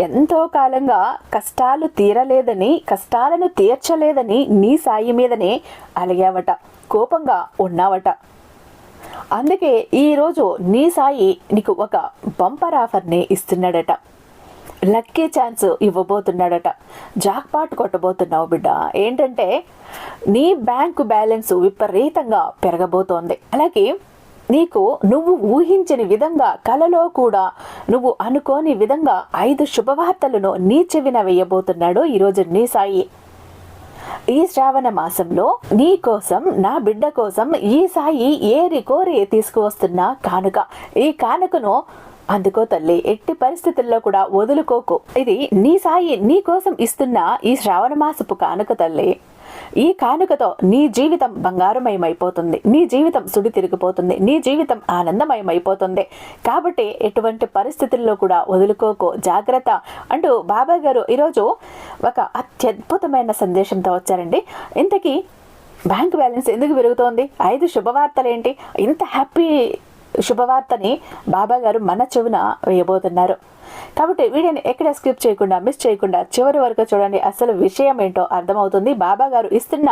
ఎంతో కాలంగా కష్టాలు తీరలేదని కష్టాలను తీర్చలేదని నీ సాయి మీదనే అలిగావట కోపంగా ఉన్నావట. అందుకే ఈరోజు నీ సాయి నీకు ఒక బంపర్ ఆఫర్ని ఇస్తున్నాడట. లక్కీ ఛాన్స్ ఇవ్వబోతున్నాడట. జాక్పాట్ కొట్టబోతున్నావు బిడ్డ. ఏంటంటే నీ బ్యాంకు బ్యాలెన్స్ విపరీతంగా పెరగబోతోంది. అలాగే నీకు నువ్వు ఊహించని విధంగా కలలో కూడా నువ్వు అనుకోని విధంగా ఐదు శుభవార్తలను నీ చెవిన వేయబోతున్నాడు ఈరోజు నీ సాయి ఈ శ్రావణ మాసంలో నీ కోసం నా బిడ్డ కోసం ఈ సాయి ఏరి కోరి తీసుకువస్తున్న కానుక. ఈ కానుకను అందుకో తల్లి ఎట్టి పరిస్థితుల్లో కూడా వదులుకోకు. ఇది నీ సాయి నీ కోసం ఇస్తున్న ఈ శ్రావణ మాసపు కానుక తల్లి. ఈ కానుకతో నీ జీవితం బంగారుమయమైపోతుంది. నీ జీవితం సుడి తిరిగిపోతుంది. నీ జీవితం ఆనందమయమైపోతుంది. కాబట్టి ఎటువంటి పరిస్థితుల్లో కూడా వదులుకోకు. జాగ్రత్త. అంటూ బాబా గారు ఈరోజు ఒక అత్యద్భుతమైన సందేశంతో వచ్చారండి. ఇంతకీ బ్యాంక్ బ్యాలెన్స్ ఎందుకు పెరుగుతోంది? ఐదు శుభవార్తలు ఏంటి ఇంత హ్యాపీ శుభవార్తని బాబా గారు మన చెవున వేయబోతున్నారు. కాబట్టి వీడియోని ఎక్కడ స్కిప్ చేయకుండా మిస్ చేయకుండా చివరి వరకు చూడండి. అసలు విషయం ఏంటో అర్థమవుతుంది. బాబా గారు ఇస్తున్న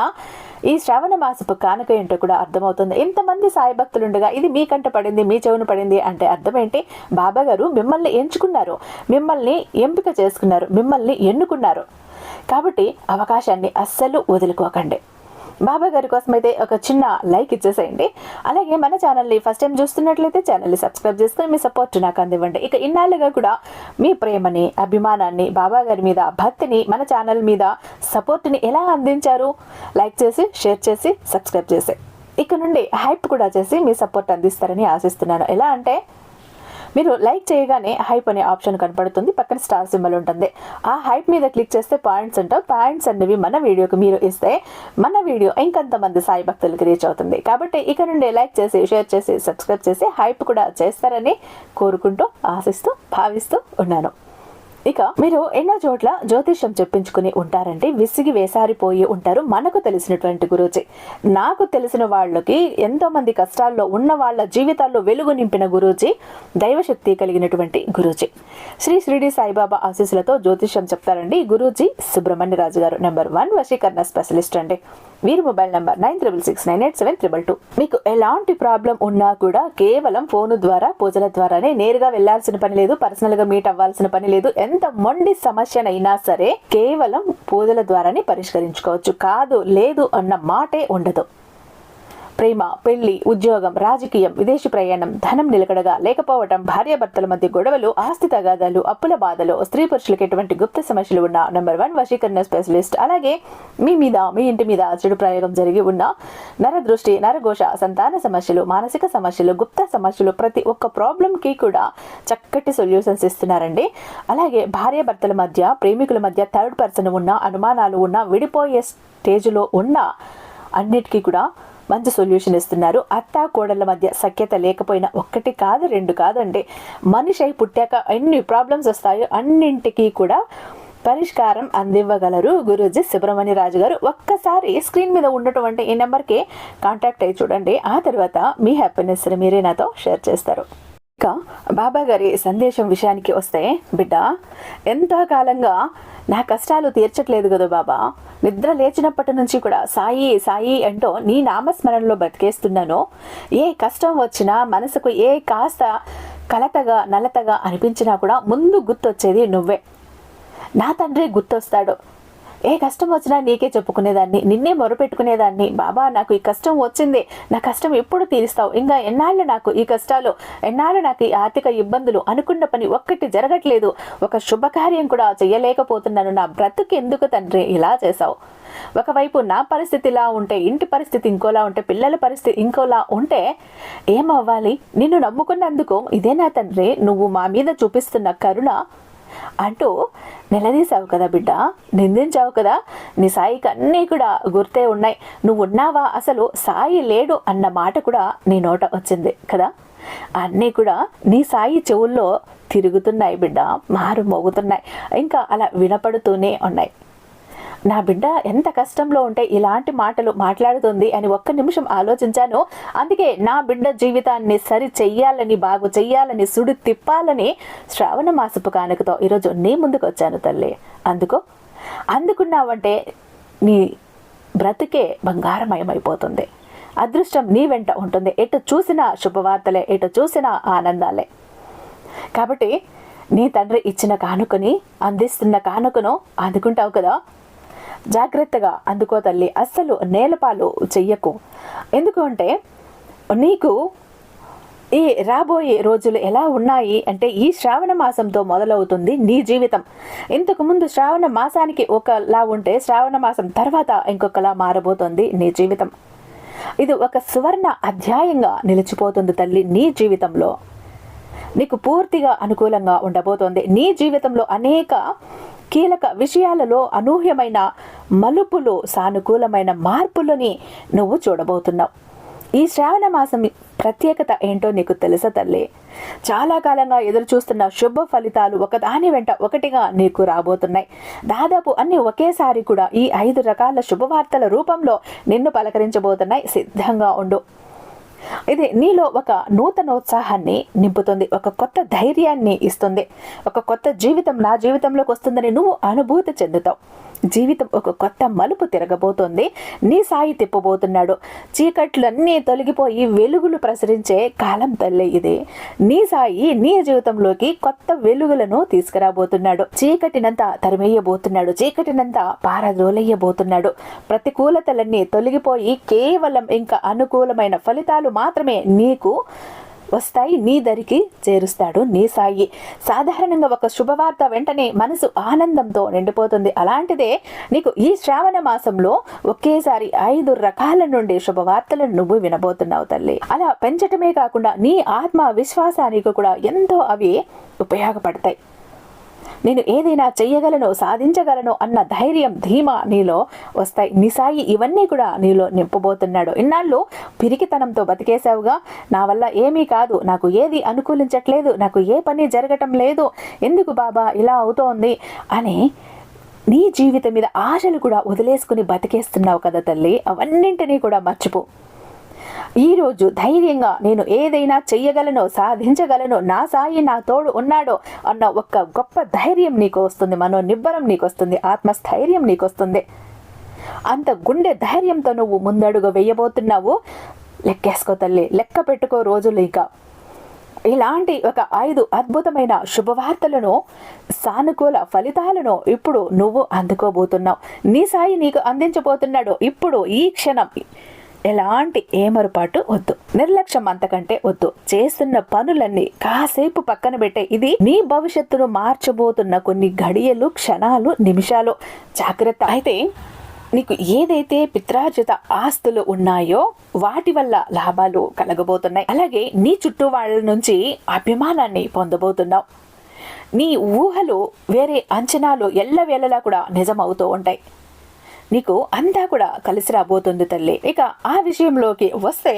ఈ శ్రావణ మాసపు కానుక ఏంటో కూడా అర్థమవుతుంది. ఇంతమంది సాయి ఉండగా ఇది మీ కంట పడింది మీ చెవును పడింది అంటే అర్థం ఏంటి బాబా గారు మిమ్మల్ని ఎంచుకున్నారు మిమ్మల్ని ఎంపిక చేసుకున్నారు మిమ్మల్ని ఎన్నుకున్నారు. కాబట్టి అవకాశాన్ని అస్సలు వదులుకోకండి. బాబా గారి కోసం అయితే ఒక చిన్న లైక్ ఇచ్చేసేయండి. అలాగే మన ఛానల్ని ఫస్ట్ టైం చూస్తున్నట్లయితే ఛానల్ని సబ్స్క్రైబ్ చేసుకుని మీ సపోర్ట్ నాకు అందివ్వండి. ఇక ఇన్నాళ్ళుగా కూడా మీ ప్రేమని అభిమానాన్ని బాబా గారి మీద భక్తిని మన ఛానల్ మీద సపోర్ట్ని ఎలా అందించారు? లైక్ చేసి షేర్ చేసి సబ్స్క్రైబ్ చేసి. ఇక నుండి హైప్ కూడా చేసి మీ సపోర్ట్ అందిస్తారని ఆశిస్తున్నాను. ఎలా అంటే మీరు లైక్ చేయగానే హైప్ అనే ఆప్షన్ కనపడుతుంది పక్కన స్టార్ సింబల్ ఉంటుంది. ఆ హైప్ మీద క్లిక్ చేస్తే పాయింట్స్ ఉంటాయి. పాయింట్స్ అనేవి మన వీడియోకి మీరు ఇస్తే మన వీడియో ఇంకొంతమంది సాయి భక్తులకి రీచ్ అవుతుంది. కాబట్టి ఇక నుండి లైక్ చేసి షేర్ చేసి సబ్స్క్రైబ్ చేసి హైప్ కూడా చేస్తారని కోరుకుంటూ ఆశిస్తూ భావిస్తూ ఉన్నాను. ఇక మీరు ఎన్నో చోట్ల జ్యోతిష్యం చెప్పించుకుని ఉంటారంటే విసిగి వేసారిపోయి ఉంటారు మనకు తెలిసినటువంటి గురూజీ. నాకు తెలిసిన వాళ్ళకి ఎంతో మంది కష్టాల్లో ఉన్న వాళ్ళ జీవితాల్లో వెలుగు నింపిన గురూజీ దైవశక్తి కలిగినటువంటి గురూజీ. శ్రీ శ్రీడి సాయిబాబా ఆశీస్సులతో జ్యోతిష్యం చెప్తారండి గురూజీ సుబ్రహ్మణ్యరాజు గారు. నెంబర్ వన్ వశీకరణ స్పెషలిస్ట్ అండి. వీరి mobile number nine triple six nine eight seven triple two మీకు ఎలాంటి ప్రాబ్లం ఉన్నా కూడా కేవలం ఫోను ద్వారా పూజల ద్వారానే నేరుగా వెళ్ళాల్సిన పని లేదు పర్సనల్గా మీట్ అవ్వాల్సిన పని లేదు ఎంత మొండి సమస్యనైనా సరే కేవలం పూజల ద్వారానే పరిష్కరించుకోవచ్చు. కాదు లేదు అన్న మాటే ఉండదు. ప్రేమ పెళ్ళి ఉద్యోగం రాజకీయం విదేశీ ప్రయాణం ధనం నిలకడగా లేకపోవటం భార్యాభర్తల మధ్య గొడవలు ఆస్తి తగాదాలు అప్పుల బాధలు స్త్రీ పురుషులకు ఎటువంటి గుప్త సమస్యలు ఉన్న నెంబర్ వన్ వశీకరణ స్పెషలిస్ట్ అలాగే మీ మీద మీ ఇంటి మీద చెడు ప్రయోగం జరిగి ఉన్న నరదృష్టి నరఘోష సంతాన సమస్యలు మానసిక సమస్యలు గుప్త సమస్యలు ప్రతి ఒక్క ప్రాబ్లం కి కూడా చక్కటి సొల్యూషన్స్ ఇస్తున్నారండి. అలాగే భార్యాభర్తల మధ్య ప్రేమికుల మధ్య థర్డ్ పర్సన్ ఉన్న అనుమానాలు ఉన్న విడిపోయే స్టేజ్లో ఉన్న అన్నిటికీ కూడా మంచి సొల్యూషన్ ఇస్తున్నారు. అత్త కోడళ్ళ మధ్య సఖ్యత లేకపోయినా ఒక్కటి కాదు రెండు కాదండి. మనిషి అయి పుట్టాక ఎన్ని ప్రాబ్లమ్స్ వస్తాయో అన్నింటికీ కూడా పరిష్కారం అందివ్వగలరు గురూజీ సుబ్రహ్మణ్య రాజు గారు. ఒక్కసారి స్క్రీన్ మీద ఉన్నటువంటి ఈ నెంబర్కి కాంటాక్ట్ అయ్యి చూడండి. ఆ తర్వాత మీ హ్యాపీనెస్ని మీరే నాతో షేర్ చేస్తారు. ఇక బాబా గారి సందేశం విషయానికి వస్తే బిడ్డ ఎంతకాలంగా నా కష్టాలు తీర్చట్లేదు కదా బాబా. నిద్ర లేచినప్పటి నుంచి కూడా సాయి సాయి అంటూ నీ నామస్మరణలో బతికేస్తున్నాను. ఏ కష్టం వచ్చినా మనసుకు ఏ కాస్త కలతగా నలతగా అనిపించినా కూడా ముందు గుర్తొచ్చేది నువ్వే. నా తండ్రి గుర్తొస్తాడు. ఏ కష్టం వచ్చినా నీకే చెప్పుకునేదాన్ని నిన్నే మొరపెట్టుకునేదాన్ని. బాబా నాకు ఈ కష్టం వచ్చింది. నా కష్టం ఎప్పుడు తీరుస్తావు? ఇంకా ఎన్నాళ్ళు నాకు ఈ కష్టాలు? ఎన్నాళ్ళు నాకు ఈ ఆర్థిక ఇబ్బందులు? అనుకున్న పని ఒక్కటి జరగట్లేదు. ఒక శుభకార్యం కూడా చేయలేకపోతున్నాను. నా బ్రతుకు ఎందుకు తండ్రి? ఇలా చేశావు. ఒకవైపు నా పరిస్థితి ఇలా ఉంటే ఇంటి పరిస్థితి ఇంకోలా ఉంటే పిల్లల పరిస్థితి ఇంకోలా ఉంటే ఏమవ్వాలి? నిన్ను నమ్ముకున్నందుకు ఇదే నా తండ్రి. నువ్వు మా మీద చూపిస్తున్న కరుణ అంటూ నిలదీశావు కదా బిడ్డ. నిందించావు కదా. నీ సాయికి అన్నీ కూడా గుర్తే ఉన్నాయి. నువ్వు ఉన్నావా అసలు సాయి లేడు అన్న మాట కూడా నీ నోట వచ్చింది కదా. అన్నీ కూడా నీ సాయి చెవుల్లో తిరుగుతున్నాయి బిడ్డ. మారు మోగుతున్నాయి. ఇంకా అలా వినపడుతూనే ఉన్నాయి. నా బిడ్డ ఎంత కష్టంలో ఉంటే ఇలాంటి మాటలు మాట్లాడుతుంది అని ఒక్క నిమిషం ఆలోచించాను. అందుకే నా బిడ్డ జీవితాన్ని సరి చెయ్యాలని బాగు చెయ్యాలని సుడి తిప్పాలని శ్రావణ మాసపు కానుకతో ఈరోజు నీ ముందుకు వచ్చాను తల్లి. అందుకో అందుకున్నావంటే నీ బ్రతికే బంగారమయమైపోతుంది. అదృష్టం నీ వెంట ఉంటుంది. ఎటు చూసినా శుభవార్తలే ఎటు చూసినా ఆనందాలే. కాబట్టి నీ తండ్రి ఇచ్చిన కానుకని అందిస్తున్న కానుకను అందుకుంటావు కదా. జాగ్రత్తగా అందుకో తల్లి అస్సలు నేలపాలు చెయ్యకు. ఎందుకంటే నీకు ఈ రాబోయే రోజులు ఎలా ఉన్నాయి అంటే ఈ శ్రావణ మాసంతో మొదలవుతుంది నీ జీవితం. ఇంతకు ముందు శ్రావణ మాసానికి ఒకలా ఉంటే శ్రావణ మాసం తర్వాత ఇంకొకలా మారబోతోంది నీ జీవితం. ఇది ఒక సువర్ణ అధ్యాయంగా నిలిచిపోతుంది తల్లి నీ జీవితంలో. నీకు పూర్తిగా అనుకూలంగా ఉండబోతోంది. నీ జీవితంలో అనేక కీలక విషయాలలో అనూహ్యమైన మలుపులు సానుకూలమైన మార్పులని నువ్వు చూడబోతున్నావు. ఈ శ్రావణ మాసం ప్రత్యేకత ఏంటో నీకు తెలుసా తల్లి? చాలా కాలంగా ఎదురు చూస్తున్న శుభ ఫలితాలు ఒకదాని వెంట ఒకటిగా నీకు రాబోతున్నాయి. దాదాపు అన్ని ఒకేసారి కూడా ఈ ఐదు రకాల శుభవార్తల రూపంలో నిన్ను పలకరించబోతున్నాయి. సిద్ధంగా ఉండు. ఇది నీలో ఒక నూతనోత్సాహాన్ని నింపుతుంది ఒక కొత్త ధైర్యాన్ని ఇస్తుంది ఒక కొత్త జీవితం నా జీవితంలోకి వస్తుందని నువ్వు అనుభూతి చెందుతావు. జీవితం ఒక కొత్త మలుపు తిరగబోతోంది. నీ సాయి తిప్పబోతున్నాడు. చీకట్లన్నీ తొలగిపోయి వెలుగులు ప్రసరించే కాలం తల్లి ఇది. నీ సాయి నీ జీవితంలోకి కొత్త వెలుగులను తీసుకురాబోతున్నాడు. చీకటినంతా తరిమేయబోతున్నాడు. చీకటినంతా పారదోలయ్యబోతున్నాడు ప్రతికూలతలన్నీ తొలగిపోయి కేవలం ఇంకా అనుకూలమైన ఫలితాలు మాత్రమే నీకు వస్తాయి నీ దరికి చేరుస్తాడు నీ సాయి. సాధారణంగా ఒక శుభవార్త వెంటనే మనసు ఆనందంతో నిండిపోతుంది. అలాంటిదే నీకు ఈ శ్రావణ మాసంలో ఒకేసారి ఐదు రకాల నుండి శుభవార్తలను నువ్వు వినబోతున్నావు తల్లి. అలా పెంచటమే కాకుండా నీ ఆత్మ విశ్వాసానికి కూడా ఎంతో అవి ఉపయోగపడతాయి. నేను ఏదైనా చెయ్యగలను సాధించగలను అన్న ధైర్యం ధీమా నీలో వస్తాయి. నిసాయి ఇవన్నీ కూడా నీలో నింపబోతున్నాడు. ఇన్నాళ్ళు పిరికితనంతో బతికేశావుగా. నా వల్ల ఏమీ కాదు. నాకు ఏది అనుకూలించట్లేదు. నాకు ఏ పని జరగటం లేదు. ఎందుకు బాబా ఇలా అవుతోంది? అని నీ జీవితం మీద ఆశలు కూడా వదిలేసుకుని బతికేస్తున్నావు కదా తల్లి. అవన్నింటినీ కూడా మర్చిపో. ఈరోజు ధైర్యంగా నేను ఏదైనా చెయ్యగలను సాధించగలను నా సాయి నా తోడు ఉన్నాడో అన్న ఒక్క గొప్ప ధైర్యం నీకు వస్తుంది మనో నిబ్బరం నీకు వస్తుంది ఆత్మస్థైర్యం నీకు వస్తుంది అంత గుండె ధైర్యంతో నువ్వు ముందడుగు వేయబోతున్నావు. లెక్కేసుకో తల్లి లెక్క పెట్టుకో రోజులు ఇక. ఇలాంటి ఒక ఐదు అద్భుతమైన శుభవార్తలను సానుకూల ఫలితాలను ఇప్పుడు నువ్వు అందుకోబోతున్నావు. నీ సాయి నీకు అందించబోతున్నాడు. ఇప్పుడు ఈ క్షణం ఎలాంటి ఏమరుపాటు వద్దు. నిర్లక్ష్యం అంతకంటే వద్దు. చేస్తున్న పనులన్నీ కాసేపు పక్కన పెట్టే. ఇది నీ భవిష్యత్తును మార్చబోతున్న కొన్ని గడియలు క్షణాలు నిమిషాలు. జాగ్రత్త. అయితే నీకు ఏదైతే పిత్రార్జిత ఆస్తులు ఉన్నాయో వాటి వల్ల లాభాలు కలగబోతున్నాయి. అలాగే నీ చుట్టూ వాళ్ళ నుంచి అభిమానాన్ని పొందబోతున్నావు. నీ ఊహలు వేరే అంచనాలు ఎల్లవేళలా కూడా నిజమవుతూ ఉంటాయి. నీకు అంతా కూడా కలిసి రాబోతుంది తల్లి. ఇక ఆ విషయంలోకి వస్తే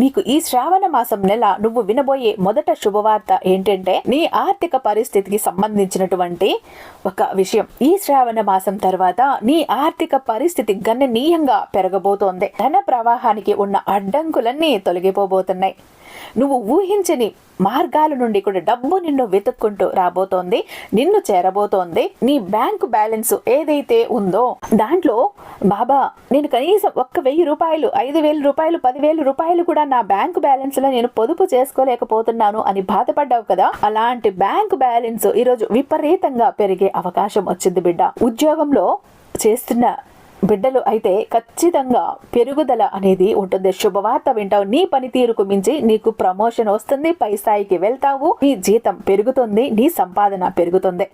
నీకు ఈ శ్రావణ మాసం నెల నువ్వు వినబోయే మొదట శుభవార్త ఏంటంటే నీ ఆర్థిక పరిస్థితికి సంబంధించినటువంటి ఒక విషయం. ఈ శ్రావణ మాసం తర్వాత నీ ఆర్థిక పరిస్థితి గణనీయంగా పెరగబోతోంది. ధన ప్రవాహానికి ఉన్న అడ్డంకులన్నీ తొలగిపోబోతున్నాయి. నువ్వు ఊహించని మార్గాల నుండి కూడా డబ్బు నిన్ను వెతుక్కుంటూ రాబోతోంది నిన్ను చేరబోతోంది నీ బ్యాంకు బ్యాలెన్స్ ఏదైతే ఉందో దాంట్లో బాబా నేను కనీసం ఒక్క వెయ్యి రూపాయలు ఐదు వేల రూపాయలు పదివేల రూపాయలు కూడా నా బ్యాంకు బ్యాలెన్స్లో నేను పొదుపు చేసుకోలేకపోతున్నాను అని బాధపడ్డావు కదా? అలాంటి బ్యాంకు బ్యాలెన్స్ ఈరోజు విపరీతంగా పెరిగే అవకాశం వచ్చింది బిడ్డ. ఉద్యోగంలో చేస్తున్న బిడ్డలు అయితే ఖచ్చితంగా పెరుగుదల అనేది ఉంటుంది. శుభవార్త వింటావు. నీ పనితీరుకు మించి నీకు ప్రమోషన్ వస్తుంది. పై స్థాయికి వెళ్తావు. నీ జీతం పెరుగుతుంది. నీ సంపాదన పెరుగుతుంది.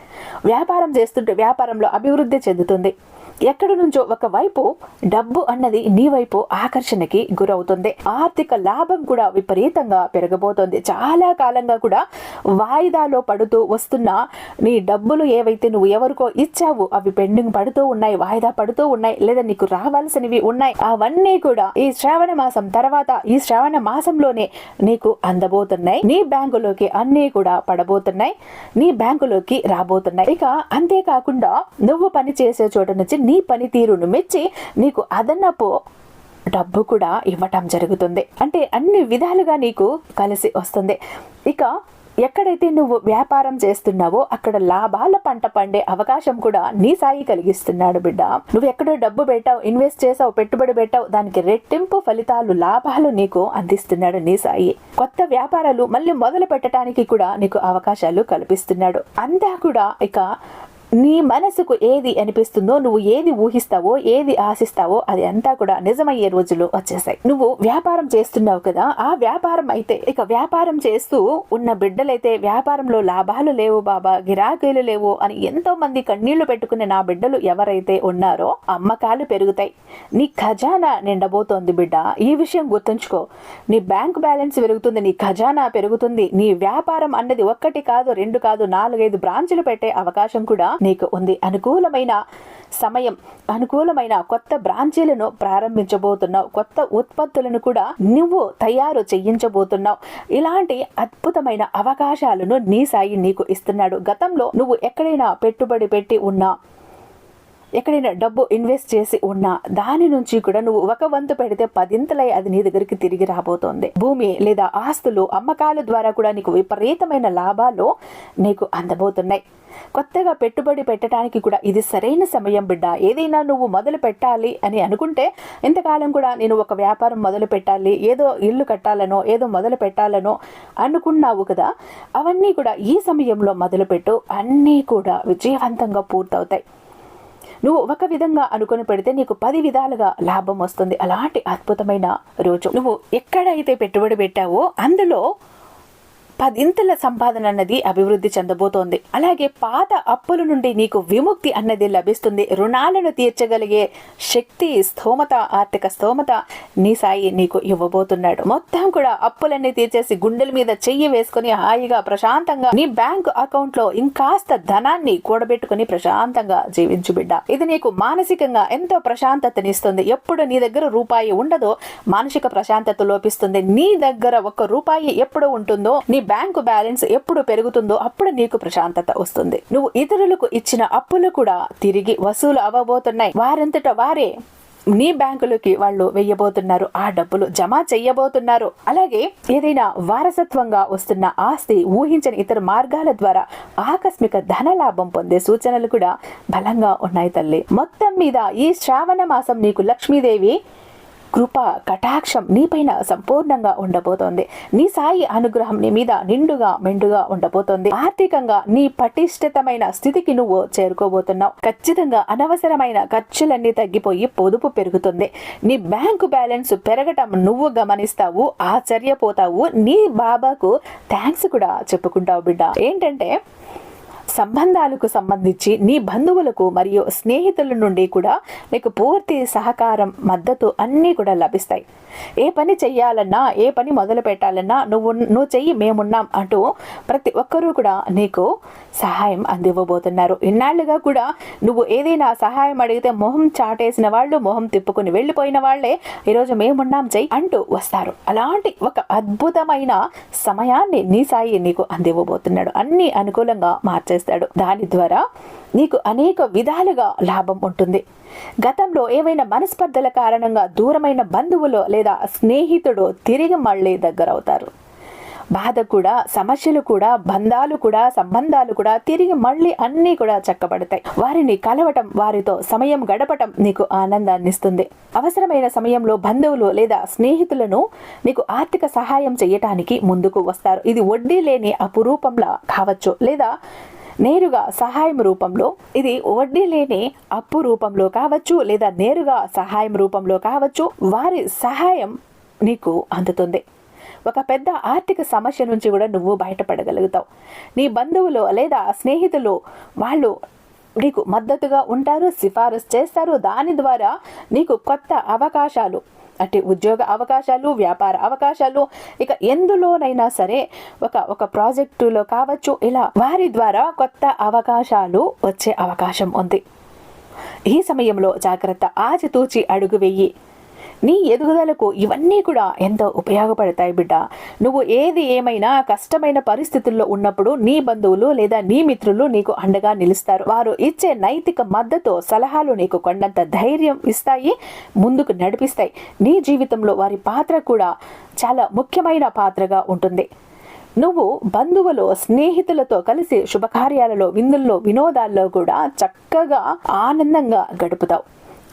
వ్యాపారం చేస్తుంటే వ్యాపారంలో అభివృద్ధి చెందుతుంది. ఎక్కడి నుంచో ఒకవైపు డబ్బు అన్నది నీ వైపు ఆకర్షణకి గురవుతుంది. ఆర్థిక లాభం కూడా విపరీతంగా పెరగబోతోంది. చాలా కాలంగా కూడా వాయిదాలో పడుతూ వస్తున్న నీ డబ్బులు ఏవైతే నువ్వు ఎవరికో ఇచ్చావు అవి పెండింగ్ పడుతూ ఉన్నాయి వాయిదా పడుతూ ఉన్నాయి లేదా నీకు రావాల్సినవి ఉన్నాయి. అవన్నీ కూడా ఈ శ్రావణ మాసం తర్వాత ఈ శ్రావణ మాసంలోనే నీకు అందబోతున్నాయి. నీ బ్యాంకులోకి అన్నీ కూడా పడబోతున్నాయి. నీ బ్యాంకులోకి రాబోతున్నాయి. ఇక అంతేకాకుండా నువ్వు పని చేసే చోట నుంచి నీ పనితీరును మెచ్చి నీకు అదనపు డబ్బు కూడా ఇవ్వటం జరుగుతుంది. అంటే అన్ని విధాలుగా నీకు కలిసి వస్తుంది. ఇక ఎక్కడైతే నువ్వు వ్యాపారం చేస్తున్నావో అక్కడ లాభాల పంట పండే అవకాశం కూడా నీ సాయి కలిగిస్తున్నాడు బిడ్డ. నువ్వు ఎక్కడో డబ్బు పెట్టావు ఇన్వెస్ట్ చేసావు పెట్టుబడి పెట్టావు దానికి రెట్టింపు ఫలితాలు లాభాలు నీకు అందిస్తున్నాడు నీ సాయి. కొత్త వ్యాపారాలు మళ్ళీ మొదలు పెట్టడానికి కూడా నీకు అవకాశాలు కల్పిస్తున్నాడు. అంతా కూడా ఇక నీ మనసుకు ఏది అనిపిస్తుందో నువ్వు ఏది ఊహిస్తావో ఏది ఆశిస్తావో అది అంతా కూడా నిజమయ్యే రోజులు వచ్చేసాయి. నువ్వు వ్యాపారం చేస్తున్నావు కదా ఆ వ్యాపారం అయితే ఇక వ్యాపారం చేస్తూ ఉన్న బిడ్డలైతే వ్యాపారంలో లాభాలు లేవు బాబా గిరాకీలు లేవు అని ఎంతో మంది కన్నీళ్ళు పెట్టుకునే నా బిడ్డలు ఎవరైతే ఉన్నారో అమ్మకాలు పెరుగుతాయి. నీ ఖజానా నిండబోతోంది బిడ్డ ఈ విషయం గుర్తుంచుకో. నీ బ్యాంక్ బ్యాలెన్స్ పెరుగుతుంది నీ ఖజానా పెరుగుతుంది. నీ వ్యాపారం అన్నది ఒక్కటి కాదు రెండు కాదు నాలుగైదు బ్రాంచులు పెట్టే అవకాశం కూడా నీకు ఉంది. అనుకూలమైన సమయం అనుకూలమైన కొత్త బ్రాంచీలను ప్రారంభించబోతున్నావు. కొత్త ఉత్పత్తులను కూడా నువ్వు తయారు చేయించబోతున్నావు. ఇలాంటి అద్భుతమైన అవకాశాలను నీ సాయి నీకు ఇస్తున్నాడు. గతంలో నువ్వు ఎక్కడైనా పెట్టుబడి పెట్టి ఉన్నా ఎక్కడైనా డబ్బు ఇన్వెస్ట్ చేసి ఉన్నా దాని నుంచి కూడా నువ్వు ఒక వంతు పెడితే పదింతలై అది నీ దగ్గరికి తిరిగి రాబోతోంది. భూమి లేదా ఆస్తులు అమ్మకాల ద్వారా కూడా నీకు విపరీతమైన లాభాలు నీకు అందబోతున్నాయి. కొత్తగా పెట్టుబడి పెట్టడానికి కూడా ఇది సరైన సమయం బిడ్డ. ఏదైనా నువ్వు మొదలు పెట్టాలి అని అనుకుంటే ఇంతకాలం కూడా నేను ఒక వ్యాపారం మొదలు పెట్టాలి ఏదో ఇల్లు కట్టాలనో ఏదో మొదలు పెట్టాలనో అనుకున్నావు కదా? అవన్నీ కూడా ఈ సమయంలో మొదలుపెట్టు అన్నీ కూడా విజయవంతంగా పూర్తవుతాయి. నువ్వు ఒక విధంగా అనుకుని పెడితే నీకు పది విధాలుగా లాభం వస్తుంది. అలాంటి అద్భుతమైన రోజు. నువ్వు ఎక్కడైతే పెట్టుబడి పెట్టావో అందులో పదింతల సంపాదన అన్నది అభివృద్ధి చెందబోతోంది. అలాగే పాత అప్పుల నుండి నీకు విముక్తి అన్నది లభిస్తుంది. రుణాలను తీర్చగలిగే శక్తి స్థోమత ఆర్థిక స్థోమత నీ సాయి నీకు ఇవ్వబోతున్నాడు. మొత్తం కూడా అప్పులన్నీ తీర్చేసి గుండెల మీద చెయ్యి వేసుకుని హాయిగా ప్రశాంతంగా నీ బ్యాంక్ అకౌంట్లో ఇంకాస్త ధనాన్ని కూడబెట్టుకుని ప్రశాంతంగా జీవించు బిడ్డ. ఇది నీకు మానసికంగా ఎంతో ప్రశాంతతనిస్తుంది. ఎప్పుడు నీ దగ్గర రూపాయి ఉండదో మానసిక ప్రశాంతత లోపిస్తుంది. నీ దగ్గర ఒక రూపాయి ఎప్పుడు ఉంటుందో నీ బ్యాంకు బ్యాలెన్స్ ఎప్పుడు పెరుగుతుందో అప్పుడు నీకు ప్రశాంతత వస్తుంది. నువ్వు ఇతరులకు ఇచ్చిన అప్పులు కూడా తిరిగి వసూలు అవ్వబోతున్నాయి. వారంతట వారే నీ బ్యాంకులోకి వాళ్ళు వెయ్యబోతున్నారు. ఆ డబ్బులు జమ చెయ్యబోతున్నారు. అలాగే ఏదైనా వారసత్వంగా వస్తున్న ఆస్తి ఊహించని ఇతర మార్గాల ద్వారా ఆకస్మిక ధన లాభం పొందే సూచనలు కూడా బలంగా ఉన్నాయి తల్లి. మొత్తం మీద ఈ శ్రావణ మాసం నీకు లక్ష్మీదేవి కృప కటాక్షం నీపైన సంపూర్ణంగా ఉండబోతోంది. నీ సాయి అనుగ్రహం నీ మీద నిండుగా మెండుగా ఉండబోతోంది. ఆర్థికంగా నీ పటిష్టతమైన స్థితికి నువ్వు చేరుకోబోతున్నావు. ఖచ్చితంగా అనవసరమైన ఖర్చులన్నీ తగ్గిపోయి పొదుపు పెరుగుతుంది. నీ బ్యాంకు బ్యాలెన్స్ పెరగటం నువ్వు గమనిస్తావు ఆశ్చర్యపోతావు. నీ బాబాకు థ్యాంక్స్ కూడా చెప్పుకుంటావు బిడ్డ. ఏంటంటే సంబంధాలకు సంబంధించి నీ బంధువులకు మరియు స్నేహితుల నుండి కూడా నీకు పూర్తి సహకారం మద్దతు అన్నీ కూడా లభిస్తాయి. ఏ పని చెయ్యాలన్నా ఏ పని మొదలు పెట్టాలన్నా నువ్వు నువ్వు చెయ్యి మేమున్నాం అంటూ ప్రతి ఒక్కరూ కూడా నీకు సహాయం అందివ్వబోతున్నారు. ఇన్నాళ్ళుగా కూడా నువ్వు ఏదైనా సహాయం అడిగితే మొహం చాటేసిన వాళ్ళు మొహం తిప్పుకుని వెళ్ళిపోయిన వాళ్ళే ఈరోజు మేమున్నాం చెయ్యి అంటూ వస్తారు. అలాంటి ఒక అద్భుతమైన సమయాన్ని నీ సాయి నీకు అందివ్వబోతున్నాడు. అన్ని అనుకూలంగా చేస్తాడు. దాని ద్వారా నీకు అనేక విధాలుగా లాభం ఉంటుంది. గతంలో ఏవైనా మనస్పర్ధల కారణంగా దూరమైన బంధువులు లేదా స్నేహితుడు తిరిగి మళ్ళీ దగ్గర అవుతారు. బాధ కూడా సమస్యలు కూడా బంధాలు కూడా సంబంధాలు కూడా తిరిగి మళ్ళీ అన్నీ కూడా చక్కబడతాయి. వారిని కలవటం వారితో సమయం గడపటం నీకు ఆనందాన్ని ఇస్తుంది. అవసరమైన సమయంలో బంధువులు లేదా స్నేహితులను నీకు ఆర్థిక సహాయం చేయటానికి ముందుకు వస్తారు. ఇది వడ్డీ లేని అపురూపంలా కావచ్చు. లేదా నేరుగా సహాయం రూపంలో ఇది వడ్డీ లేని అప్పు రూపంలో కావచ్చు లేదా నేరుగా సహాయం రూపంలో కావచ్చు వారి సహాయం నీకు అందుతుంది. ఒక పెద్ద ఆర్థిక సమస్య నుంచి కూడా నువ్వు బయటపడగలుగుతావు. నీ బంధువులు లేదా స్నేహితులు వాళ్ళు నీకు మద్దతుగా ఉంటారు సిఫారసు చేస్తారు దాని ద్వారా నీకు కొత్త అవకాశాలు అంటే ఉద్యోగ అవకాశాలు వ్యాపార అవకాశాలు ఇక ఎందులోనైనా సరే ఒక ఒక ప్రాజెక్టులో కావచ్చు ఇలా వారి ద్వారా కొత్త అవకాశాలు వచ్చే అవకాశం ఉంది. ఈ సమయంలో జాగ్రత్త ఆచితూచి అడుగు వెయ్యి నీ ఎదుగుదలకు ఇవన్నీ కూడా ఎంతో ఉపయోగపడతాయి బిడ్డ. నువ్వు ఏది ఏమైనా కష్టమైన పరిస్థితుల్లో ఉన్నప్పుడు నీ బంధువులు లేదా నీ మిత్రులు నీకు అండగా నిలుస్తారు. వారు ఇచ్చే నైతిక మద్దతు సలహాలు నీకు కొండంత ధైర్యం ఇస్తాయి ముందుకు నడిపిస్తాయి. నీ జీవితంలో వారి పాత్ర కూడా చాలా ముఖ్యమైన పాత్రగా ఉంటుంది. నువ్వు బంధువులు స్నేహితులతో కలిసి శుభకార్యాలలో విందుల్లో వినోదాల్లో కూడా చక్కగా ఆనందంగా గడుపుతావు.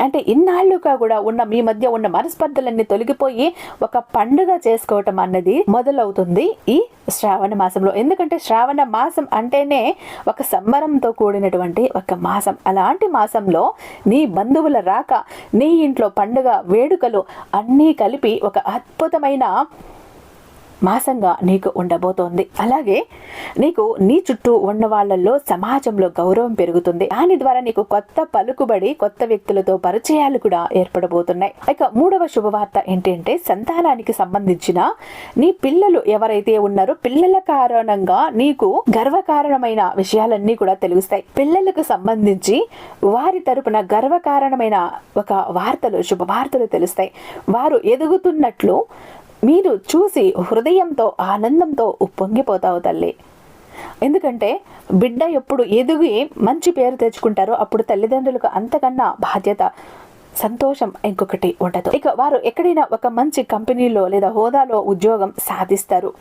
అంటే ఇన్నాళ్ళుగా కూడా ఉన్న మీ మధ్య ఉన్న మనస్పర్ధలన్నీ తొలగిపోయి ఒక పండుగ చేసుకోవటం అన్నది మొదలవుతుంది ఈ శ్రావణ మాసంలో. ఎందుకంటే శ్రావణ మాసం అంటేనే ఒక సంబరంతో కూడినటువంటి ఒక మాసం. అలాంటి మాసంలో నీ బంధువుల రాక నీ ఇంట్లో పండుగ వేడుకలు అన్నీ కలిపి ఒక అద్భుతమైన మాసంగా నీకు ఉండబోతోంది. అలాగే నీకు నీ చుట్టూ ఉన్న వాళ్ళల్లో సమాజంలో గౌరవం పెరుగుతుంది. దాని ద్వారా నీకు కొత్త పలుకుబడి కొత్త వ్యక్తులతో పరిచయాలు కూడా ఏర్పడబోతున్నాయి. ఇక మూడవ శుభవార్త ఏంటంటే సంతానానికి సంబంధించిన నీ పిల్లలు ఎవరైతే ఉన్నారో పిల్లల కారణంగా నీకు గర్వకారణమైన విషయాలన్నీ కూడా తెలుస్తాయి. పిల్లలకు సంబంధించి వారి తరపున గర్వకారణమైన ఒక వార్తలు శుభవార్తలు తెలుస్తాయి. వారు ఎదుగుతున్నట్లు మీరు చూసి హృదయంతో ఆనందంతో ఉప్పొంగిపోతావు తల్లి. ఎందుకంటే బిడ్డ ఎప్పుడు ఎదిగి మంచి పేరు తెచ్చుకుంటారో అప్పుడు తల్లిదండ్రులకు అంతకన్నా బాధ్యత సంతోషం ఇంకొకటి ఉండదు. ఇక వారు ఎక్కడైనా ఒక మంచి కంపెనీలో లేదా హోదాలో ఉద్యోగం సాధిస్తారు.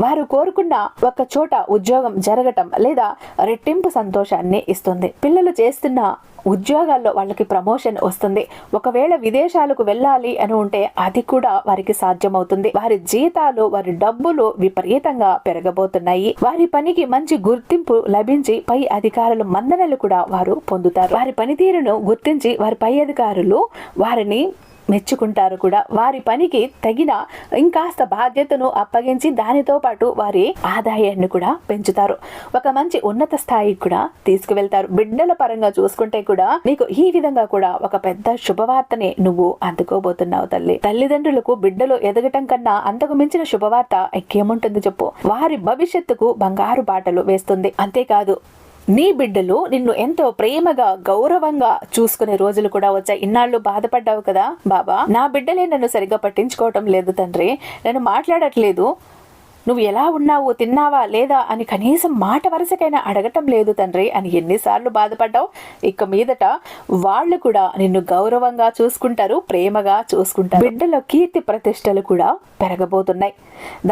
వారు కోరుకున్న ఒక చోట ఉద్యోగం జరగటం లేదా రెట్టింపు సంతోషాన్ని ఇస్తుంది. పిల్లలు చేస్తున్న ఉద్యోగాల్లో వాళ్ళకి ప్రమోషన్ వస్తుంది. ఒకవేళ విదేశాలకు వెళ్ళాలి అని ఉంటే అది కూడా వారికి సాధ్యమవుతుంది. వారి జీతాలు వారి డబ్బులు విపరీతంగా పెరగబోతున్నాయి. వారి పనికి మంచి గుర్తింపు లభించి పై అధికారుల మన్ననలు కూడా వారు పొందుతారు. వారి పనితీరును గుర్తించి వారి పై అధికారులు వారిని మెచ్చుకుంటారు కూడా. వారి పనికి తగిన ఇంకాస్త బాధ్యతను అప్పగించి దానితో పాటు వారి ఆదాయాన్ని కూడా పెంచుతారు. ఒక మంచి ఉన్నత స్థాయికి కూడా తీసుకువెళ్తారు. బిడ్డల పరంగా చూసుకుంటే కూడా నీకు ఈ విధంగా కూడా ఒక పెద్ద శుభవార్తని నువ్వు అందుకోబోతున్నావు తల్లి. తల్లిదండ్రులకు బిడ్డలు ఎదగటం కన్నా అంతకు మించిన శుభవార్త ఇంకేముంటుంది చెప్పు. వారి భవిష్యత్తుకు బంగారు బాటలు వేస్తుంది. అంతేకాదు నీ బిడ్డలు నిన్ను ఎంతో ప్రేమగా గౌరవంగా చూసుకునే రోజులు కూడా వచ్చాయి. ఇన్నాళ్ళు బాధపడ్డావు కదా బాబా. నా బిడ్డలే నన్ను సరిగ్గా పట్టించుకోవటం లేదు తండ్రి. నేను మాట్లాడట్లేదు. నువ్వు ఎలా ఉన్నావు తిన్నావా లేదా అని కనీసం మాట వరుసకైనా అడగటం లేదు తండ్రి అని ఎన్నిసార్లు బాధపడ్డావు. ఇక మీదట వాళ్ళు కూడా నిన్ను గౌరవంగా చూసుకుంటారు ప్రేమగా చూసుకుంటారు. బిడ్డలో కీర్తి ప్రతిష్టలు కూడా పెరగబోతున్నాయి.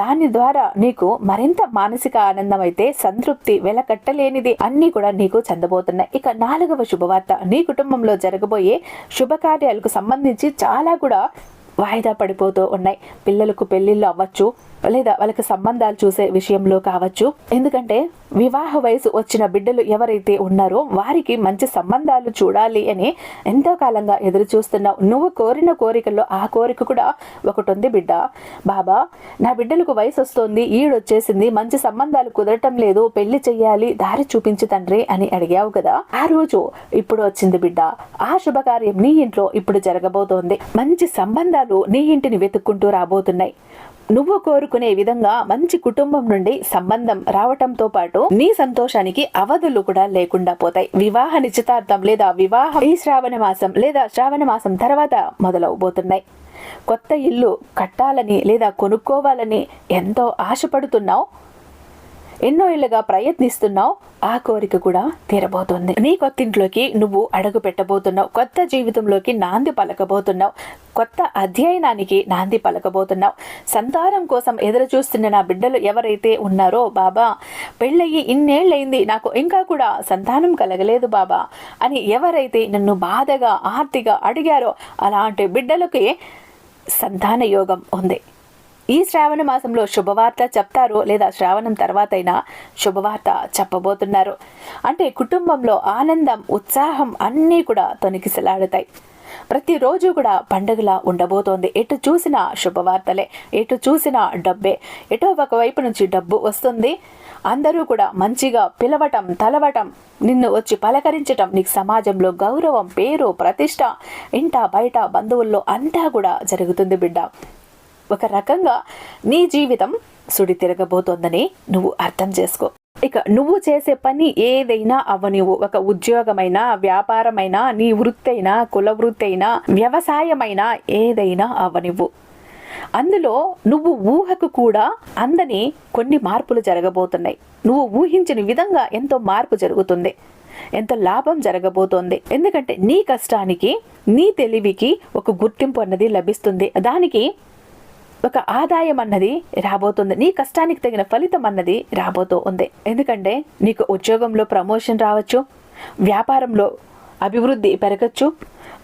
దాని ద్వారా నీకు మరింత మానసిక ఆనందం అయితే సంతృప్తి వెలకట్టలేనిది అన్నీ కూడా నీకు చెందబోతున్నాయి. ఇక నాలుగవ శుభవార్త నీ కుటుంబంలో జరగబోయే శుభకార్యాలకు సంబంధించి చాలా కూడా వాయిదా పడిపోతూ ఉన్నాయి. పిల్లలకు పెళ్ళిళ్ళు అవ్వచ్చు లేదా వాళ్ళకి సంబంధాలు చూసే విషయంలో కావచ్చు. ఎందుకంటే వివాహ వయసు వచ్చిన బిడ్డలు ఎవరైతే ఉన్నారో వారికి మంచి సంబంధాలు చూడాలి అని ఎంతో కాలంగా ఎదురు చూస్తున్నావు నువ్వు కోరిన కోరికల్లో ఆ కోరిక కూడా ఒకటి ఉంది బిడ్డ. బాబా నా బిడ్డలకు వయసు వస్తుంది ఈడొచ్చేసింది మంచి సంబంధాలు కుదరటం లేదు పెళ్ళి చెయ్యాలి దారి చూపించు తండ్రి అని అడిగావు కదా. ఆ రోజు ఇప్పుడు వచ్చింది బిడ్డ. ఆ శుభకార్యం నీ ఇంట్లో ఇప్పుడు జరగబోతోంది. మంచి సంబంధాలు నీ ఇంటిని వెతుక్కుంటూ రాబోతున్నాయి. నువ్వు కోరుకునే విధంగా మంచి కుటుంబం నుండి సంబంధం రావటంతో పాటు నీ సంతోషానికి అవధులు కూడా లేకుండా పోతాయి. వివాహ నిశ్చితార్థం లేదా వివాహం ఈ శ్రావణ మాసం లేదా శ్రావణ మాసం తర్వాత మొదలవబోతున్నాయి. కొత్త ఇల్లు కట్టాలని లేదా కొనుక్కోవాలని ఎంతో ఆశపడుతున్నావు? ఎన్నో ఏళ్ళుగా ప్రయత్నిస్తున్నావు ఆ కోరిక కూడా తీరబోతుంది. నీ కొత్తింట్లోకి నువ్వు అడుగు పెట్టబోతున్నావు కొత్త జీవితంలోకి నాంది పలకబోతున్నావు కొత్త అధ్యయనానికి నాంది పలకబోతున్నావు. సంతానం కోసం ఎదురు చూస్తున్న నా బిడ్డలు ఎవరైతే ఉన్నారో బాబా పెళ్ళయ్యి ఇన్నేళ్ళయింది నాకు ఇంకా కూడా సంతానం కలగలేదు బాబా అని ఎవరైతే నన్ను బాధగా ఆర్తిగా అడిగారో అలాంటి బిడ్డలకి సంతాన యోగం ఉంది. ఈ శ్రావణ మాసంలో శుభవార్త చెప్తారో లేదా శ్రావణం తర్వాత అయినా శుభవార్త చెప్పబోతున్నారు. అంటే కుటుంబంలో ఆనందం ఉత్సాహం అన్నీ కూడా తొనికిసలాడుతాయి ప్రతిరోజు కూడా పండుగలా ఉండబోతోంది. ఎటు చూసినా శుభవార్తలే ఎటు చూసినా డబ్బే ఎటో ఒకవైపు నుంచి డబ్బు వస్తుంది. అందరూ కూడా మంచిగా పిలవటం తలవటం నిన్ను వచ్చి పలకరించటం నీకు సమాజంలో గౌరవం పేరు ప్రతిష్ట ఇంట బయట బంధువుల్లో అంతా కూడా జరుగుతుంది బిడ్డ. ఒక రకంగా నీ జీవితం సుడి తిరగబోతోందని నువ్వు అర్థం చేసుకో. ఇక నువ్వు చేసే పని ఏదైనా అవ్వనివ్వు ఒక ఉద్యోగమైనా వ్యాపారమైనా నీ వృత్తి అయినా కుల వృత్తి అయినా వ్యవసాయమైనా ఏదైనా అవనివ్వు అందులో నువ్వు ఊహకు కూడా అందని కొన్ని మార్పులు జరగబోతున్నాయి. నువ్వు ఊహించిన విధంగా ఎంతో మార్పు జరుగుతుంది. ఎంత లాభం జరగబోతోంది. ఎందుకంటే నీ కష్టానికి నీ తెలివికి ఒక గుర్తింపు అన్నది లభిస్తుంది. దానికి ఒక ఆదాయం అన్నది రాబోతుంది. నీ కష్టానికి తగిన ఫలితం అన్నది రాబోతూ ఉంది. ఎందుకంటే నీకు ఉద్యోగంలో ప్రమోషన్ రావచ్చు వ్యాపారంలో అభివృద్ధి పెరగచ్చు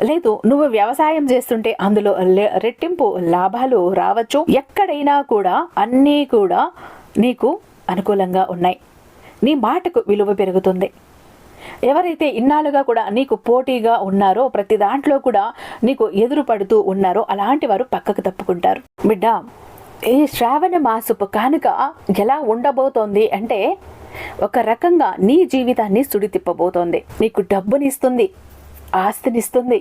లేదు నువ్వు వ్యవసాయం చేస్తుంటే అందులో లే- రెట్టింపు లాభాలు రావచ్చు. ఎక్కడైనా కూడా అన్నీ కూడా నీకు అనుకూలంగా ఉన్నాయి. నీ మాటకు విలువ పెరుగుతుంది. ఎవరైతే ఇన్నాళ్ళుగా కూడా నీకు పోటీగా ఉన్నారో ప్రతి దాంట్లో కూడా నీకు ఎదురు పడుతూ ఉన్నారో అలాంటి వారు పక్కకు తప్పుకుంటారు. బిడ్డ ఈ శ్రావణ మాసపు కానుక ఎలా ఉండబోతోంది అంటే ఒక రకంగా నీ జీవితాన్ని సుడితిప్పబోతోంది. నీకు డబ్బునిస్తుంది ఆస్తినిస్తుంది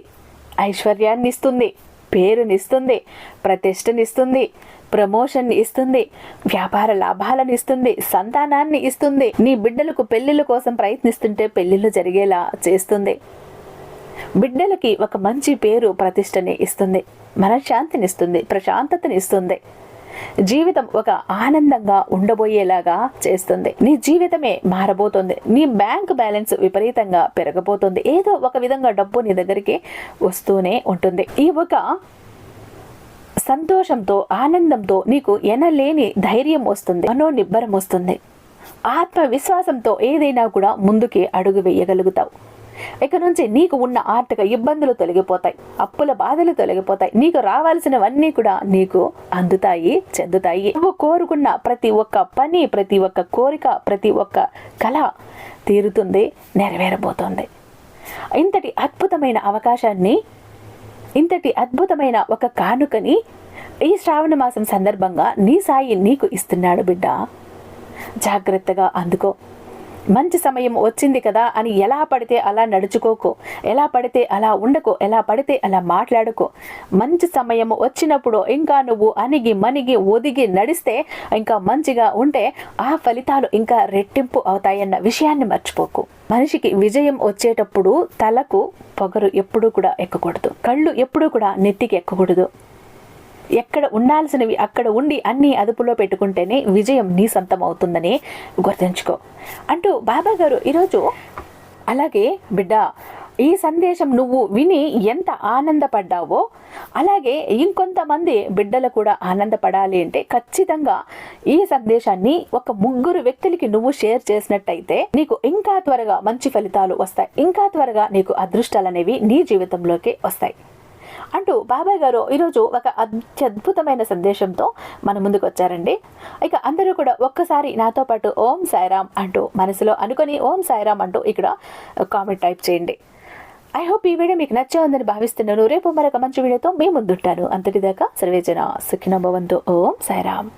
ఐశ్వర్యాన్ని ఇస్తుంది పేరునిస్తుంది ప్రతిష్టనిస్తుంది ప్రమోషన్ ఇస్తుంది వ్యాపార లాభాలను ఇస్తుంది సంతానాన్ని ఇస్తుంది. నీ బిడ్డలకు పెళ్ళిళ్ళ కోసం ప్రయత్నిస్తుంటే పెళ్ళిళ్ళు జరిగేలా చేస్తుంది. బిడ్డలకి ఒక మంచి పేరు ప్రతిష్టని ఇస్తుంది. మనశ్శాంతినిస్తుంది ప్రశాంతతని ఇస్తుంది. జీవితం ఒక ఆనందంగా ఉండబోయేలాగా చేస్తుంది. నీ జీవితమే మారబోతుంది. నీ బ్యాంక్ బ్యాలెన్స్ విపరీతంగా పెరగబోతుంది. ఏదో ఒక విధంగా డబ్బు నీ దగ్గరికి వస్తూనే ఉంటుంది. ఈ ఒక సంతోషంతో ఆనందంతో నీకు ఎనలేని ధైర్యం వస్తుంది. మనోనిబ్బరం వస్తుంది. ఆత్మవిశ్వాసంతో ఏదైనా కూడా ముందుకే అడుగు వేయగలుగుతావు. ఇక నుంచి నీకు ఉన్న ఆర్థిక ఇబ్బందులు తొలగిపోతాయి. అప్పుల బాధలు తొలగిపోతాయి. నీకు రావాల్సినవన్నీ కూడా నీకు అందుతాయి చెందుతాయి. నువ్వు కోరుకున్న ప్రతి ఒక్క పని ప్రతి ఒక్క కోరిక ప్రతి ఒక్క కళ తీరుతుంది నెరవేరబోతోంది. ఇంతటి అద్భుతమైన అవకాశాన్ని ఇంతటి అద్భుతమైన ఒక కానుకని ఈ శ్రావణ మాసం సందర్భంగా నీ సాయి నీకు ఇస్తున్నాడు బిడ్డ. జాగ్రత్తగా అందుకో. మంచి సమయం వచ్చింది కదా అని ఎలా పడితే అలా నడుచుకోకు. ఎలా పడితే అలా ఉండకో. ఎలా పడితే అలా మాట్లాడుకో. మంచి సమయం వచ్చినప్పుడు ఇంకా నువ్వు అణిగి మనిగి ఒదిగి నడిస్తే ఇంకా మంచిగా ఉంటే ఆ ఫలితాలు ఇంకా రెట్టింపు అవుతాయన్న విషయాన్ని మర్చిపోకు. మనిషికి విజయం వచ్చేటప్పుడు తలకు పొగరు ఎప్పుడూ కూడా ఎక్కకూడదు. కళ్ళు ఎప్పుడూ కూడా నెత్తికి ఎక్కకూడదు. ఎక్కడ ఉండాల్సినవి అక్కడ ఉండి అన్ని అదుపులో పెట్టుకుంటేనే విజయం నీ సొంతం అవుతుందని గుర్తుంచుకో. అంటూ బాబా గారు ఈరోజు అలాగే బిడ్డ ఈ సందేశం నువ్వు విని ఎంత ఆనందపడ్డావో అలాగే ఇంకొంతమంది బిడ్డలు కూడా ఆనందపడాలి అంటే ఖచ్చితంగా ఈ సందేశాన్ని ఒక ముగ్గురు వ్యక్తులకి నువ్వు షేర్ చేసినట్టయితే నీకు ఇంకా త్వరగా మంచి ఫలితాలు వస్తాయి. ఇంకా త్వరగా నీకు అదృష్టాలు అనేవి నీ జీవితంలోకి వస్తాయి. అంటూ బాబాయ్ గారు ఈరోజు ఒక అత్యద్భుతమైన సందేశంతో మన ముందుకు వచ్చారండి. ఇక అందరూ కూడా ఒక్కసారి నాతో పాటు ఓం సాయిరామ్ అంటూ మనసులో అనుకొని ఓం సాయిరామ్ అంటూ ఇక్కడ కామెంట్ టైప్ చేయండి. ఐ హోప్ ఈ వీడియో మీకు నచ్చే ఉందని భావిస్తున్నాను. రేపు మరొక మంచి వీడియోతో మీ ముందుంటాను. అంతటిదాకా సర్వేజన సుఖిన భవంతు. ఓం సాయిరామ్.